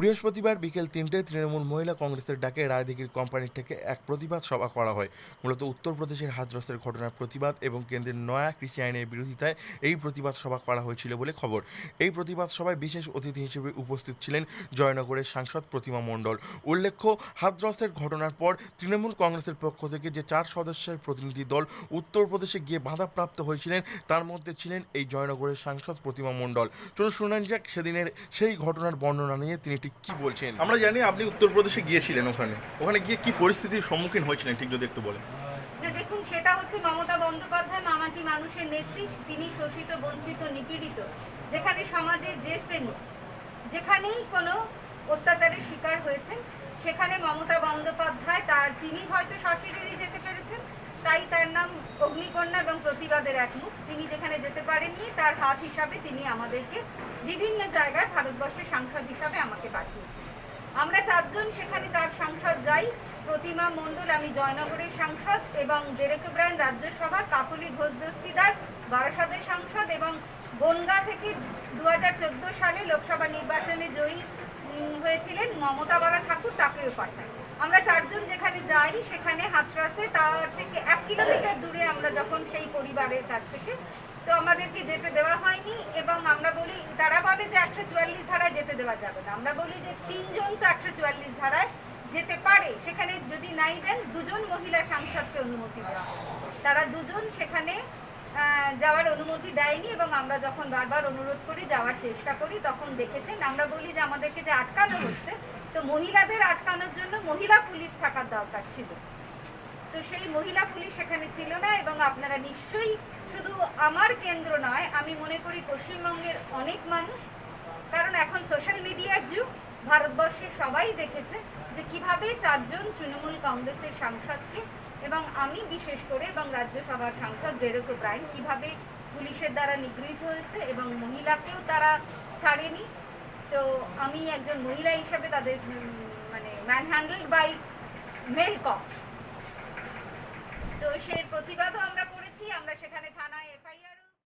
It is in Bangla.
বৃহস্পতিবার বিকেল তিনটে তৃণমূল মহিলা কংগ্রেসের ডাকে রায়দিঘির কোম্পানির থেকে এক প্রতিবাদ সভা করা হয়। মূলত উত্তরপ্রদেশের হাতরসের ঘটনার প্রতিবাদ এবং কেন্দ্রের নয়া কৃষি আইনের বিরোধিতায় এই প্রতিবাদ সভা করা হয়েছিল বলে খবর। এই প্রতিবাদ সভায় বিশেষ অতিথি হিসেবে উপস্থিত ছিলেন জয়নগরের সাংসদ প্রতিমা মণ্ডল। উল্লেখ্য হাতরসের ঘটনার পর তৃণমূল কংগ্রেসের পক্ষ থেকে যে চার সদস্যের প্রতিনিধি দল উত্তরপ্রদেশে গিয়ে বাধাপ্রাপ্ত হয়েছিলেন, তার মধ্যে ছিলেন এই জয়নগরের সাংসদ প্রতিমা মণ্ডল। চলুন শুনানি যাক সেদিনের সেই ঘটনার বর্ণনা নিয়ে তিনি কি বলছেন? আমরা জানি আপনি উত্তরপ্রদেশে গিয়েছিলেন ওখানে। ওখানে গিয়ে কি পরিস্থিতির সম্মুখীন হয়েছিলেন ঠিক যদি একটু বলেন? যে দেখুন সেটা হচ্ছে মমতা বন্দ্যোপাধ্যায় মামাটি মানুষের নেত্রী তিনি শোষিত বঞ্চিত নিপীড়িত যেখানে সমাজে যে শ্রেণি যেখানেই কোনো অত্যাচারের শিকার হয়েছেন সেখানে মমতা বন্দ্যোপাধ্যায় তার তিনি হয়তো সশরীরই যেতে পেরেছেন তাই তার নাম অগ্নিকন্যা এবং প্রতিবাদের এক মুখ। তিনি যেখানে যেতে পারেননি, তার হাত হিসাবে তিনি আমাদেরকে বিভিন্ন জায়গায় ভারতবর্ষের সাংসদ হিসাবে আমাকে পাঠিয়েছেন। আমরা চারজন সেখানে চার সাংসদ যাই। প্রতিমা মণ্ডল, আমি জয়নগরের সাংসদ এবং ডেরেক ব্রায়ন রাজ্যসভার কাকলি ঘোষ দস্তিদার, বারাসাতের সাংসদ এবং বনগা থেকে দু হাজার চোদ্দ সালে লোকসভা নির্বাচনে জয়ী হয়েছিলেন মমতা বালা ঠাকুর, তাকেও পাঠাই। আমরা চারজন যেখানে যাই, সেখানে হাতরাসে তার থেকে এক কিলোমিটার দূরে আমরা যখন সেই পরিবারের কাছ থেকে, তো আমাদেরকে যেতে দেওয়া হয়নি এবং আমরা বলি, তারা বলে যে একশো চুয়াল্লিশ ধারায় যেতে দেওয়া যাবে না। আমরা বলি যে তিনজন তো একশো চুয়াল্লিশ ধারায় যেতে পারে। সেখানে যদি নাই দেন, দুজন মহিলা সাংসদকে অনুমতি দেওয়া। তারা দুজন সেখানে যাওয়ার অনুমতি দেয়নি এবং আমরা যখন বারবার অনুরোধ করি, যাওয়ার চেষ্টা করি, তখন দেখেছেন। আমরা বলি যে আমাদেরকে যে আটকানো হচ্ছে মহিলাদের আটকানোর জন্য মহিলা পুলিশ থাকার দরকার ছিল। তো সেই মহিলা পুলিশ সেখানে ছিল না এবং আপনারা নিশ্চয়ই শুধু আমার কেন্দ্র নয়, আমি মনে করি পশ্চিমবঙ্গের অনেক মানুষ, কারণ এখন সোশ্যাল মিডিয়ার যুগ, ভারতবর্ষে সবাই দেখেছে যে কীভাবে চারজন তৃণমূল কংগ্রেসের সাংসদকে এবং আমি বিশেষ করে এবং রাজ্যসভার সাংসদ ডেরেক ব্রাইন কীভাবে পুলিশের দ্বারা নিগৃহীত হয়েছে এবং মহিলাকেও তারা ছাড়েনি। তো আমি একজন মহিলা হিসাবে তাদের মানে manhandled by male cop তো সে প্রতিবাদও